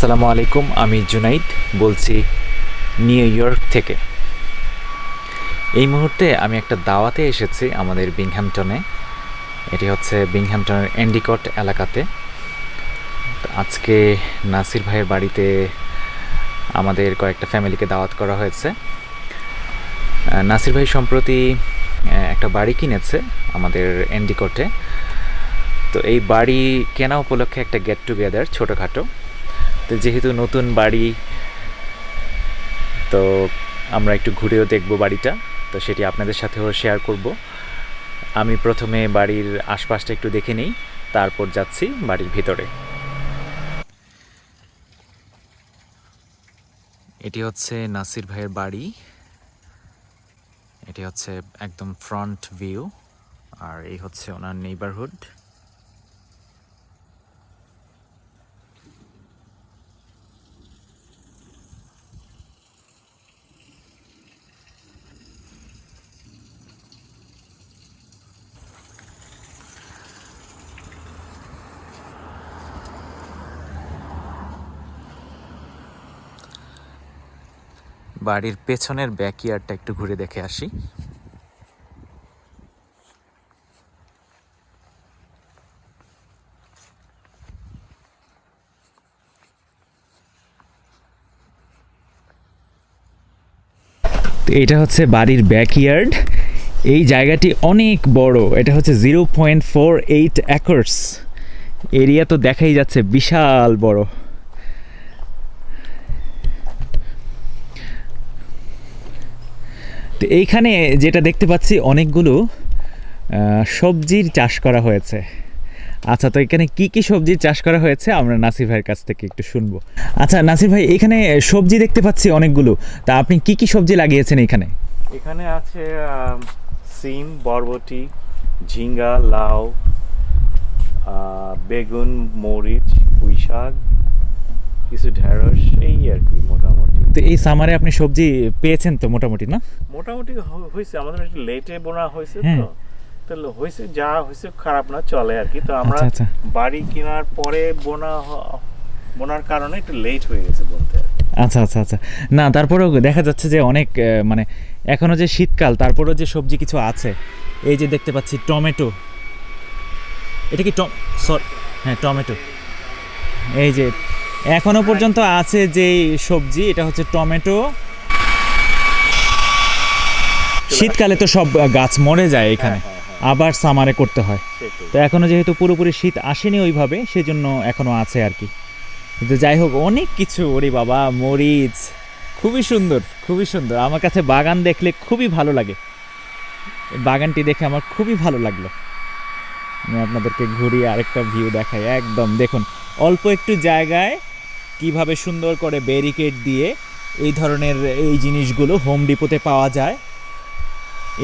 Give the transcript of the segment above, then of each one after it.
আসসালামু আলাইকুম, আমি জুনাইদ বলছি নিউ ইয়র্ক থেকে। এই মুহূর্তে আমি একটা দাওয়াতে এসেছি আমাদের বিংহ্যামটনে। এটি হচ্ছে বিংহ্যামটনের এন্ডিকট এলাকাতে। আজকে নাসির ভাইয়ের বাড়িতে আমাদের কয়েকটা ফ্যামিলিকে দাওয়াত করা হয়েছে। নাসির ভাই সম্প্রতি একটা বাড়ি কিনেছে আমাদের এন্ডিকটে। তো এই বাড়ি কেনা উপলক্ষে একটা গেট টুগেদার ছোটোখাটো। তো যেহেতু নতুন বাড়ি, তো আমরা একটু ঘুরেও দেখব বাড়িটা। তো সেটি আপনাদের সাথেও শেয়ার করব। আমি প্রথমে বাড়ির আশপাশটা একটু দেখে নিই, তারপর যাচ্ছি বাড়ির ভিতরে। এটি হচ্ছে নাসির ভাইয়ের বাড়ি। এটি হচ্ছে একদম ফ্রন্ট ভিউ আর এই হচ্ছে ওনার নেইবারহুড বাড়ির পেছনের ব্যাকইয়ার্ডটা একটু ঘুরে দেখে আসি। এটা হচ্ছে বাড়ির ব্যাকইয়ার্ড। এই জায়গাটি অনেক বড়। এটা হচ্ছে zero point four eight acres. Area তো দেখাই যাচ্ছে বিশাল বড়। তো এইখানে যেটা দেখতে পাচ্ছি, অনেকগুলো সবজির চাষ করা হয়েছে। আচ্ছা তো এখানে কি কি সবজির চাষ করা হয়েছে? আমরা নাসির ভাইয়ের কাছ থেকে একটু শুনব। আচ্ছা নাসির ভাই, এখানে সবজি দেখতে পাচ্ছি অনেকগুলো। তা আপনি কি কি সবজি লাগিয়েছেন এখানে? এখানে আছে সিম, বরবটি, ঝিঙ্গা, লাউ বেগুন, মরিচ পুঁই শাক কিছু ঢেঁড়স এই আর কি মোটামুটি। তো এই সামারে আপনি সবজি পেয়েছেন তো মোটামুটি না? মোটামুটি হয়েছে আমাদের একটু লেটে বোনা হয়েছে হ্যাঁ। তো। তো ল- হয়েছে যা হয়েছে খারাপ না চলে আর কি। তো আমরা আচ্ছা, আচ্ছা। বাড়ি কেনার পরে বোনা বোনার কারণে একটু লেট হয়ে গেছে বলতে আচ্ছা আচ্ছা আচ্ছা। না তারপরেও দেখা যাচ্ছে যে অনেক মানে এখনও যে শীতকাল তারপরেও যে সবজি কিছু আছে এই যে দেখতে পাচ্ছি টমেটো। এটা কি টম সরি হ্যাঁ টমেটো। এই যে এখনও পর্যন্ত আছে যে সবজি এটা হচ্ছে টমেটো। শীতকালে তো সব গাছ মরে যায় এখানে হ্যাঁ, হ্যাঁ, আবার সামারে করতে হয়। তো এখনও যেহেতু পুরোপুরি শীত আসেনি ওইভাবে সেজন্য এখনও আছে আর কি। কিন্তু যাই হোক অনেক কিছু ওরে বাবা মরিচ খুবই সুন্দর খুবই সুন্দর। আমার কাছে বাগান দেখলে খুবই ভালো লাগে। বাগানটি দেখে আমার খুবই ভালো লাগল। আমি আপনাদেরকে ঘুরিয়ে আরেকটা ভিউ দেখাই। একদম দেখুন অল্প একটু জায়গায় কীভাবে সুন্দর করে ব্যারিকেড দিয়ে এই ধরনের এই জিনিসগুলো হোম ডিপোতে পাওয়া যায়।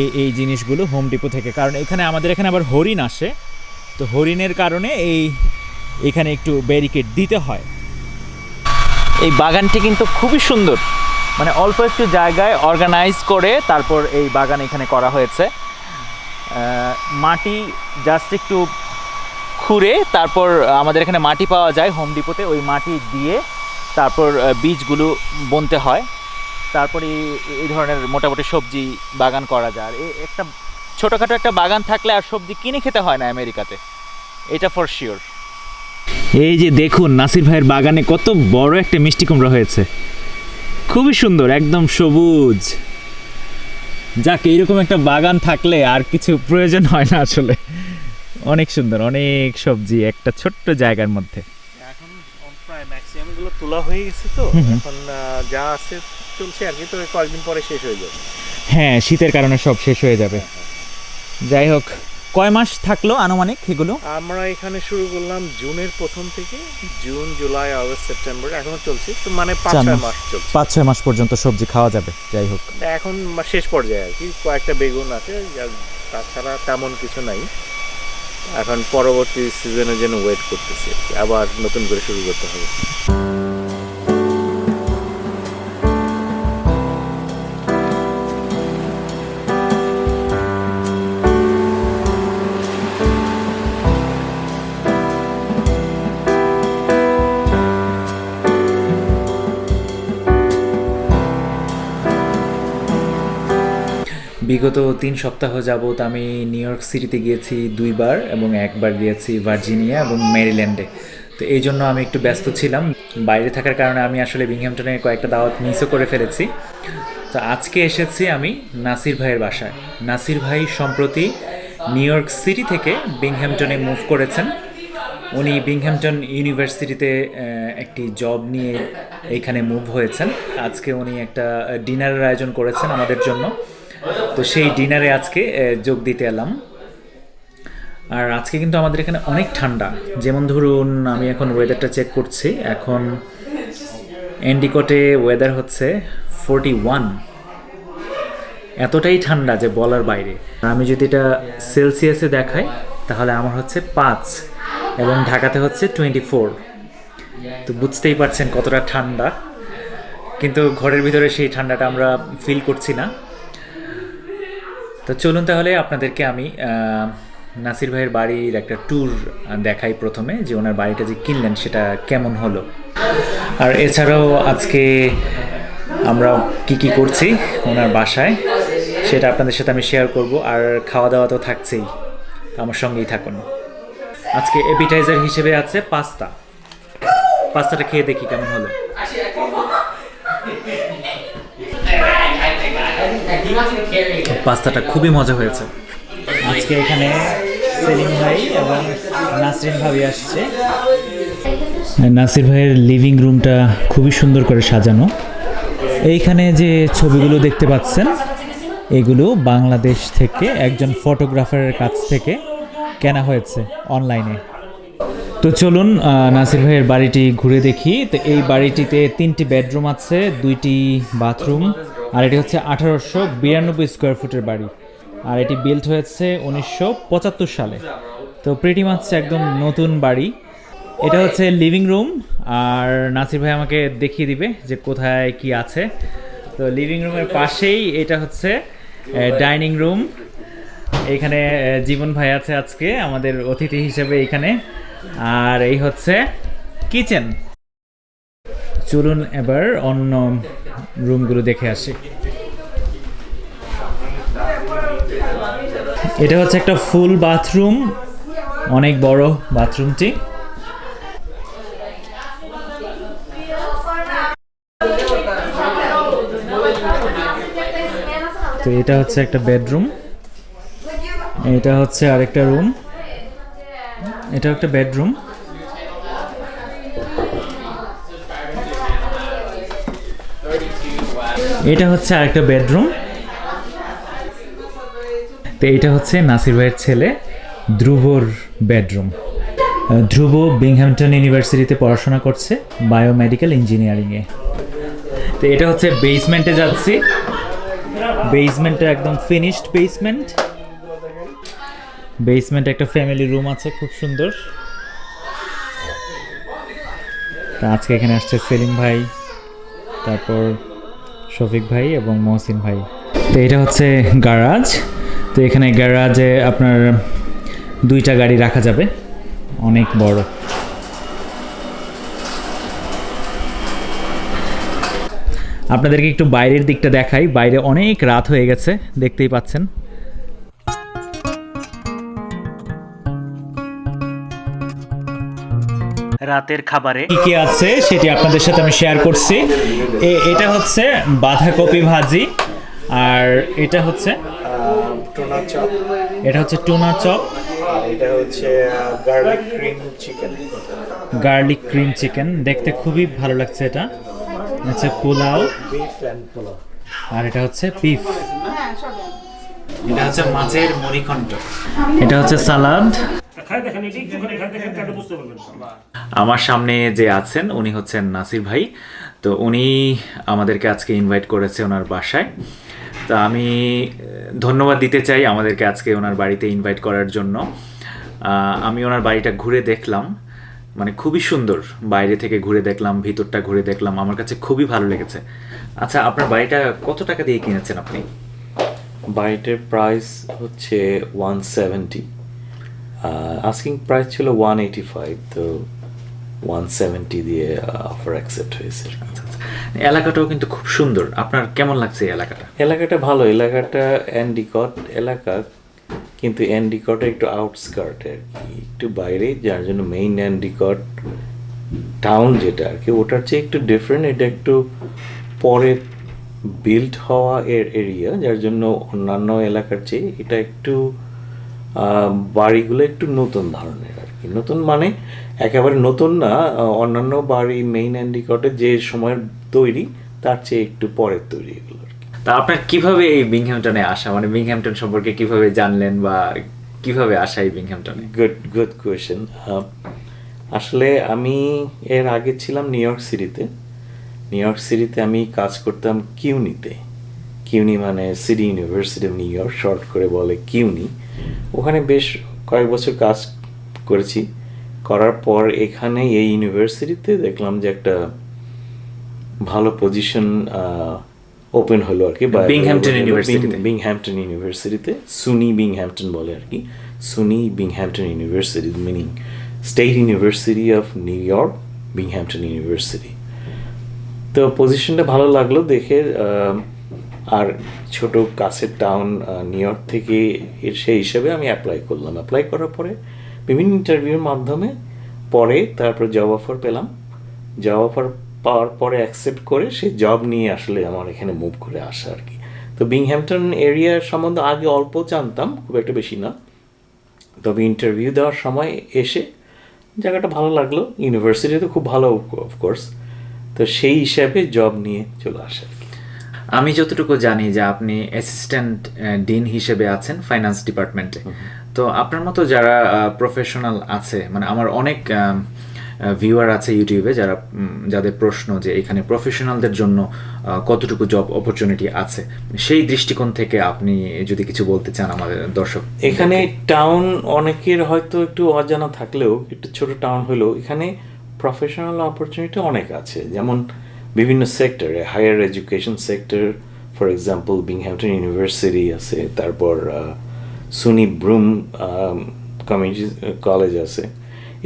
এই এই জিনিসগুলো হোম ডিপো থেকে। কারণ এখানে আমাদের এখানে আবার হরিণ আসে। তো হরিণের কারণে এই, এখানে একটু ব্যারিকেড দিতে হয়। এই বাগানটি কিন্তু খুবই সুন্দর। মানে অল্প একটু জায়গায় অর্গানাইজ করে তারপর এই বাগান এখানে করা হয়েছে। মাটি জাস্ট একটু খুঁড়ে তারপর আমাদের এখানে মাটি পাওয়া যায় হোম ডিপোতে ওই মাটি দিয়ে তারপর বীজগুলো বুনতে হয়। তারপরে এই- ধরনের মোটামুটি সবজি বাগান করা যায়। আর একটা ছোটোখাটো একটা বাগান থাকলে আর সবজি কিনে খেতে হয় না আমেরিকাতে। এটা ফর শিওর এই যে দেখুন, নাসির ভাইয়ের বাগানে কত বড় একটা মিষ্টি কুমড়া হয়েছে। খুবই সুন্দর, একদম সবুজ। যাক, এইরকম একটা বাগান থাকলে আর কিছু প্রয়োজন হয় না আসলে। অনেক সুন্দর অনেক সবজি একটা ছোট্ট জায়গার মধ্যে। এখন প্রায় ম্যাক্সিমামগুলো তোলা হয়ে গেছে তো হুম হুম। এখন যা আছে চলছে আর কি তো কয়েকদিন পরে শেষ হয়ে যাবে। হ্যাঁ শীতের কারণে সব শেষ হয়ে যাবে। যাই হোক কয় মাস থাকল আনুমানিক এগুলো? আমরা এখানে শুরু করলাম জুনের প্রথম থেকে জুন জুলাই আগস্ট সেপ্টেম্বর এখনও চলছে। তো মানে পাঁচ ছয় মাস। চলছে। পাঁচ ছয় মাস পর্যন্ত সবজি খাওয়া যাবে যাই হোক। এখন শেষ পর্যায়ে আর কি কয়েকটা বেগুন আছে তাছাড়া তেমন কিছু নাই। এখন পরবর্তী সিজনের জন্য ওয়েট করতেছি আবার নতুন করে শুরু করতে হবে। বিগত তিন সপ্তাহ যাবত আমি নিউ ইয়র্ক সিটিতে গিয়েছি দুইবার এবং একবার গিয়েছি ভার্জিনিয়া এবং মেরিল্যান্ডে তো এই জন্য আমি একটু ব্যস্ত ছিলাম। বাইরে থাকার কারণে আমি আসলে বিংহ্যামটনে কয়েকটা দাওয়াত মিসও করে ফেলেছি। তো আজকে এসেছি আমি নাসির ভাইয়ের বাসায়। নাসির ভাই সম্প্রতি নিউ ইয়র্ক সিটি থেকে বিংহ্যামটনে মুভ করেছেন। উনি বিংহ্যামটন ইউনিভার্সিটিতে একটি জব নিয়ে এইখানে মুভ হয়েছেন। আজকে উনি একটা ডিনারের আয়োজন করেছেন আমাদের জন্য। তো সেই ডিনারে আজকে যোগ দিতে এলাম। আর আজকে কিন্তু আমাদের এখানে অনেক ঠান্ডা। যেমন ধরুন, আমি এখন ওয়েদারটা চেক করছি। এখন এন্ডিকোটে ওয়েদার হচ্ছে ফোরটি ওয়ান এতটাই ঠান্ডা যে বলার বাইরে। আমি যদি এটা সেলসিয়াসে দেখাই, তাহলে আমার হচ্ছে পাঁচ এবং ঢাকাতে হচ্ছে টোয়েন্টি ফোর তো বুঝতেই পারছেন কতটা ঠান্ডা। কিন্তু ঘরের ভিতরে সেই ঠান্ডাটা আমরা ফিল করছি না। তো চলুন তাহলে আপনাদেরকে আমি নাসির ভাইয়ের বাড়ির একটা ট্যুর দেখাই প্রথমে, যে ওনার বাড়িটা যে কিনলেন সেটা কেমন হলো। আর এছাড়াও আজকে আমরা কি কি করছি ওনার বাসায়, সেটা আপনাদের সাথে আমি শেয়ার করব, আর খাওয়া দাওয়া তো থাকছেই আমার সঙ্গেই থাকুন। আজকে এপিটাইজার হিসেবে আছে পাস্তা। পাস্তাটা খেয়ে দেখি কেমন হলো। পাস্তাটা খুবই মজা হয়েছে। আজকে এখানে সেলিম ভাই এবং নাসরিন ভাবি আসছে। নাসির ভাইয়ের লিভিং রুমটা খুবই সুন্দর করে সাজানো। এইখানে যে ছবিগুলো দেখতে পাচ্ছেন এগুলো বাংলাদেশ থেকে একজন ফটোগ্রাফারের কাছ থেকে কেনা হয়েছে অনলাইনে তো চলুন নাসির ভাইয়ের বাড়িটি ঘুরে দেখি। তো এই বাড়িটিতে তিনটি বেডরুম আছে দুইটি বাথরুম আর এটি হচ্ছে আঠারোশো বিরানব্বই স্কোয়ার ফুটের বাড়ি। আর এটি বিল্ড হয়েছে উনিশশো পঁচাত্তর সালে। তো প্রিটি মাছ একদম নতুন বাড়ি। এটা হচ্ছে লিভিং রুম আর নাসির ভাই আমাকে দেখিয়ে দিবে যে কোথায় কি আছে। তো লিভিং রুমের পাশেই এটা হচ্ছে ডাইনিং রুম এখানে জীবন ভাই আছে আজকে, আমাদের অতিথি হিসেবে এখানে। আর এই হচ্ছে কিচেন চলুন এবার অন্য রুমগুলো দেখে আসি। এটা হচ্ছে একটা ফুল বাথরুম, অনেক বড় বাথরুমটি। তো এটা হচ্ছে একটা বেডরুম, এটা হচ্ছে আরেকটা রুম এটা একটা বেডরুম। এটা হচ্ছে আরেকটা বেডরুম। তো এটা হচ্ছে নাসির ভাইয়ের ছেলে ধ্রুবর বেডরুম। ধ্রুব বিংহ্যামটন ইউনিভার্সিটিতে পড়াশোনা করছে বায়োমেডিক্যাল ইঞ্জিনিয়ারিংয়ে তো এটা হচ্ছে বেসমেন্টে যাচ্ছি। বেসমেন্টে একদম ফিনিশড বেসমেন্ট বেসমেন্টে একটা ফ্যামিলি রুম আছে, খুব সুন্দর। তা আজকে এখানে আসছে সেলিম ভাই। তারপর শফিক ভাই এবং মহসিন ভাই। তো এটা হচ্ছে গ্যারাজ তো এখানে গ্যারাজে আপনার দুইটা গাড়ি রাখা যাবে। অনেক বড়। আপনাদেরকে একটু বাইরের দিকটা দেখাই। বাইরে অনেক রাত হয়ে গেছে, দেখতেই পাচ্ছেন। রাতের খাবারে। কি কি আছে সেটি আপনাদের সাথে আমি শেয়ার করছি। এ- এটা হচ্ছে বাঁধাকপি ভাজি আর এটা হচ্ছে? Tuna chop. এটা হচ্ছে টুনা চপ। আর এটা হচ্ছে garlic cream chicken garlic cream chicken দেখতে খুবই ভালো লাগছে এটা। হচ্ছে পোলাও। পোলাও। আর এটা হচ্ছে বিফ এটা হচ্ছে মাছের মরিখণ্ড এটা হচ্ছে সালাদ। আমার সামনে যে আছেন উনি হচ্ছেন নাসির ভাই। তো উনি আমাদেরকে আজকে ইনভাইট করেছে ওনার বাসায়। তা আমি ধন্যবাদ দিতে চাই আমাদেরকে আজকে ওনার বাড়িতে ইনভাইট করার জন্য। আমি ওনার বাড়িটা ঘুরে দেখলাম। মানে খুবই সুন্দর। বাইরে থেকে ঘুরে দেখলাম ভিতরটা ঘুরে দেখলাম। আমার কাছে খুবই ভালো লেগেছে। আচ্ছা আপনার বাড়িটা কত টাকা দিয়ে কিনেছেন আপনি? বাড়িটার প্রাইস হচ্ছে ওয়ান সেভেন্টি আস্কিং প্রাইস ছিল ওয়ান এইটি ফাইভ তো ওয়ান সেভেন্টি দিয়ে অফার অ্যাকসেপ্ট হয়েছে। এলাকাটাও কিন্তু খুব সুন্দর। আপনার কেমন লাগছে এলাকাটা? এলাকাটা ভালো। এলাকাটা অ্যান্ডিকট এলাকা কিন্তু অ্যান্ডিকটে একটু আউটস্কার্টে আর কি একটু বাইরে যার জন্য মেইন অ্যান্ডিকট টাউন যেটা আর কি ওটার চেয়ে একটু ডিফারেন্ট এটা একটু পরে বিল্ড হওয়া এর এরিয়া যার জন্য অন্যান্য এলাকার চেয়ে এটা একটু বাড়িগুলো একটু নতুন ধরনের আর কি। নতুন মানে একেবারে নতুন না অন্যান্য বাড়ি মেইন অ্যান্ডিকটে যে সময়ের তৈরি তার চেয়ে একটু পরের তৈরি এগুলো আর কি। তা আপনার কীভাবে এই বিংহ্যামটনে আসা? মানে বিংহ্যামটন সম্পর্কে কীভাবে জানলেন বা কীভাবে আসা এই বিংহ্যামটনে গুড গুড কোয়েশ্চেন আসলে আমি এর আগে ছিলাম নিউ ইয়র্ক সিটিতে নিউ ইয়র্ক সিটিতে আমি কাজ করতাম কিউনিতে কিউনি মানে city university of New York short করে বলে কিউনি ওখানে বেশ কয়েক বছর কাজ করেছি। করার পর এখানে এই ইউনিভার্সিটিতে দেখলাম যে একটা ভালো পজিশন ওপেন হলো আর কি বা- Binghamton বিং- University বিংহ্যাম্পটন ইউনিভার্সিটিতে সুনি বিংহ্যাম্পটন বলে আর কি। SUNY Binghamton university meaning state university of New York Binghamton university তো পজিশনটা ভালো লাগল দেখে আর ছোট কাছের টাউন নিউ ইয়র্ক থেকে এর সেই হিসাবে আমি অ্যাপ্লাই করলাম। অ্যাপ্লাই করার পরে বিভিন্ন ইন্টারভিউর মাধ্যমে পরে তারপর জব অফার পেলাম। জব অফার পাওয়ার পরে অ্যাকসেপ্ট করে সেই জব নিয়ে আসলে আমার এখানে মুভ করে আসা আর কি। তো বিংহ্যাম্পটন এরিয়ার সম্বন্ধে আগে অল্প জানতাম, খুব একটা বেশি না। তবে ইন্টারভিউ দেওয়ার সময় এসে জায়গাটা ভালো লাগল। ইউনিভার্সিটি তো খুব ভালো অফকোর্স তো সেই হিসাবে জব নিয়ে চলে আসা আমি যতটুকু জানি যে আপনি অ্যাসিস্ট্যান্ট ডিন হিসেবে আছেন ফাইন্যান্স ডিপার্টমেন্টে তো আপনার মতো যারা প্রফেশনাল আছে মানে আমার অনেক ভিউয়ার আছে ইউটিউবে যারা যাদের প্রশ্ন যে এখানে প্রফেশনালদের জন্য কতটুকু জব অপরচুনিটি আছে। সেই দৃষ্টিকোণ থেকে আপনি যদি কিছু বলতে চান আমাদের দর্শক এখানে টাউন অনেকের হয়তো একটু অজানা থাকলেও একটু ছোট টাউন হলেও এখানে প্রফেশনাল অপরচুনিটি অনেক আছে। যেমন বিভিন্ন সেক্টরে higher education sector for example Binghamton university আছে, তারপর সুনি ব্রুম কমিউনিটি কলেজ আছে।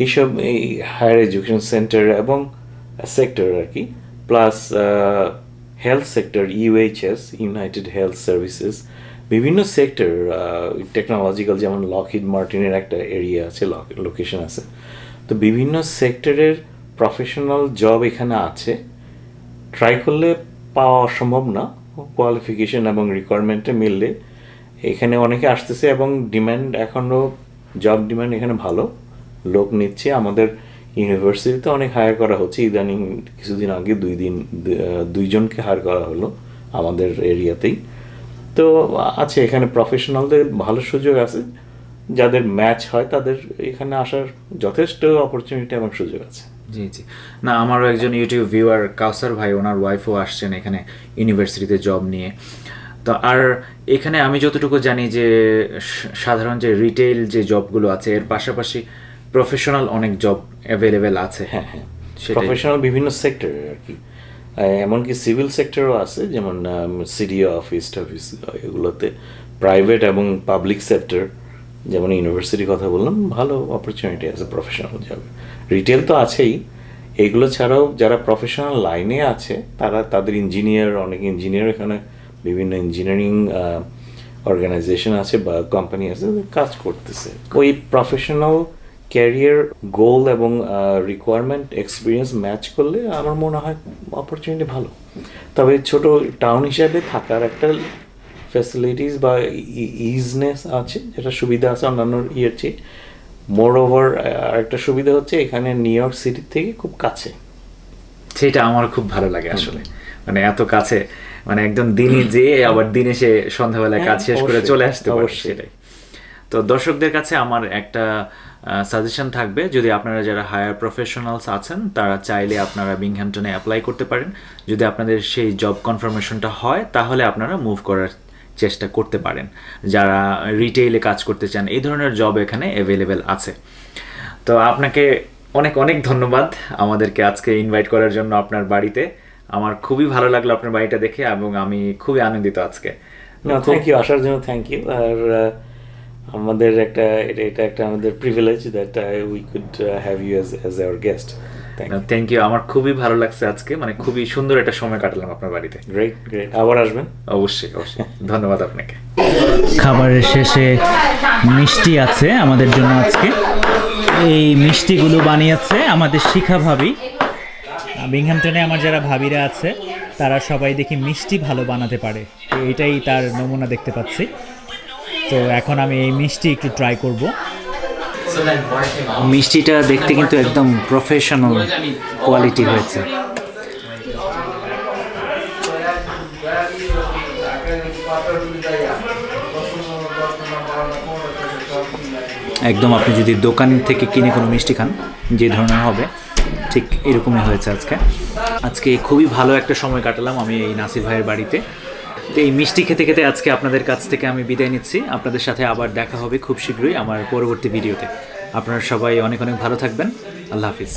এইসব, এই হায়ার এডুকেশন সেন্টার এবং সেক্টর আর কি plus health sector UHS United Health Services বিভিন্ন সেক্টর টেকনোলজিক্যাল যেমন লকহিড মার্টিনের একটা এরিয়া আছে লোকেশন আছে। তো বিভিন্ন সেক্টরের প্রফেশনাল জব এখানে আছে। ট্রাই করলে পাওয়া অসম্ভব না। কোয়ালিফিকেশন এবং রিকোয়ারমেন্টে মিললে। এখানে অনেকে আসতেছে এবং ডিম্যান্ড এখনও জব ডিম্যান্ড এখানে ভালো। লোক নিচ্ছে। আমাদের ইউনিভার্সিটিতে অনেক হায়ার করা হচ্ছে। ইদানিং কিছুদিন আগে দুই দিন দুইজনকে হায়ার করা হলো আমাদের এরিয়াতেই তো আছে, এখানে প্রফেশনালদের ভালো সুযোগ আছে। যাদের ম্যাচ হয় তাদের এখানে আসার যথেষ্ট অপরচুনিটি এবং সুযোগ আছে। জি জি। না আমারও একজন ইউটিউব ভিউয়ার কাউসার ভাই ওনার ওয়াইফও আসছেন এখানে ইউনিভার্সিটিতে জব নিয়ে। তো আর এখানে আমি যতটুকু জানি যে সাধারণ যে রিটেল যে জবগুলো আছে এর পাশাপাশি প্রফেশনাল অনেক জব অ্যাভেলেবেল আছে। হ্যাঁ হ্যাঁ। প্রফেশনাল বিভিন্ন সেক্টর আর কি। এমনকি সিভিল সেক্টরও আছে যেমন সিডি অফিস অফিস এগুলোতে। প্রাইভেট এবং পাবলিক সেক্টর যেমন ইউনিভার্সিটির কথা বললাম, ভালো অপরচুনিটি আছে প্রফেশনাল যাবে রিটেল তো আছেই। এগুলো ছাড়াও যারা প্রফেশনাল লাইনে আছে, তারা তাদের ইঞ্জিনিয়ার অনেক ইঞ্জিনিয়ার এখানে, বিভিন্ন ইঞ্জিনিয়ারিং অর্গানাইজেশন আছে বা কোম্পানি আছে কাজ করতেছে। ওই প্রফেশনাল ক্যারিয়ার গোল এবং রিকোয়ারমেন্ট এক্সপিরিয়েন্স ম্যাচ করলে আমার মনে হয় অপরচুনিটি ভালো। তবে ছোট টাউন হিসাবে থাকার একটা ফ্যাসিলিটিস বা ইজনেস আছে যেটা সুবিধা আছে অন্যান্য ইয়ের চেয়ে। মোর ওভার আরেকটা সুবিধা হচ্ছে এখানে নিউ ইয়র্ক সিটি থেকে খুব কাছে। সেটা আমার খুব ভালো লাগে আসলে। মানে এত কাছে মানে একদম দিনই যেয়ে আবার দিনে সে সন্ধ্যাবেলায় কাজ হ্যাঁ, শেষ করে চলে আসতে পারে। সেটাই। তো দর্শকদের কাছে আমার একটা সাজেশন থাকবে যদি আপনারা যারা হায়ার প্রফেশনালস আছেন তারা চাইলে আপনারা বিংহ্যাম্পটনে অ্যাপ্লাই করতে পারেন। যদি আপনাদের সেই জব কনফার্মেশনটা হয় তাহলে আপনারা মুভ করার চেষ্টা করতে পারেন। যারা রিটেইলে কাজ করতে চান এই ধরনের জব এখানে অ্যাভেলেবেল আছে। তো আপনাকে অনেক অনেক ধন্যবাদ আমাদেরকে আজকে ইনভাইট করার জন্য আপনার বাড়িতে। আমার খুবই ভালো লাগল আপনার বাড়িটা দেখে এবং আমি খুবই আনন্দিত আজকে। না থ্যাংক ইউ আসার জন্য থ্যাংক ইউ আর আমাদের একটা এটা এটা একটা আমাদের privilege that we could have you as as our guest. Thank you আমার খুবই ভালো লাগছে আজকে। মানে খুবই সুন্দর একটা সময় কাটালাম আপনার বাড়িতে। গ্রেট গ্রেট আবার আসবেন? অবশ্যই অবশ্যই। ধন্যবাদ আপনাকে। খাবারের শেষে মিষ্টি আছে আমাদের জন্য আজকে। এই মিষ্টিগুলো বানিয়েছে আমাদের শিখা ভাবি। বিংহামটনে আমার যারা ভাবিরা আছে তারা সবাই দেখি মিষ্টি ভালো বানাতে পারে। তো এটাই তার নমুনা দেখতে পাচ্ছি। তো এখন আমি এই মিষ্টি একটু ট্রাই করব। মিষ্টিটা দেখতে কিন্তু একদম প্রফেশনাল কোয়ালিটি হয়েছে। একদম আপনি যদি দোকান থেকে কিনে কোনো মিষ্টি খান, যে ধরনের হবে, ঠিক এরকমই হয়েছে আজকে। আজকে খুবই ভালো একটা সময় কাটালাম আমি এই নাসির ভাইয়ের বাড়িতে। তো এই মিষ্টি খেতে খেতে আজকে আপনাদের কাছ থেকে আমি বিদায় নিচ্ছি। আপনাদের সাথে আবার দেখা হবে খুব শীঘ্রই আমার পরবর্তী ভিডিওতে। আপনারা সবাই অনেক অনেক ভালো থাকবেন। আল্লাহ হাফিজ।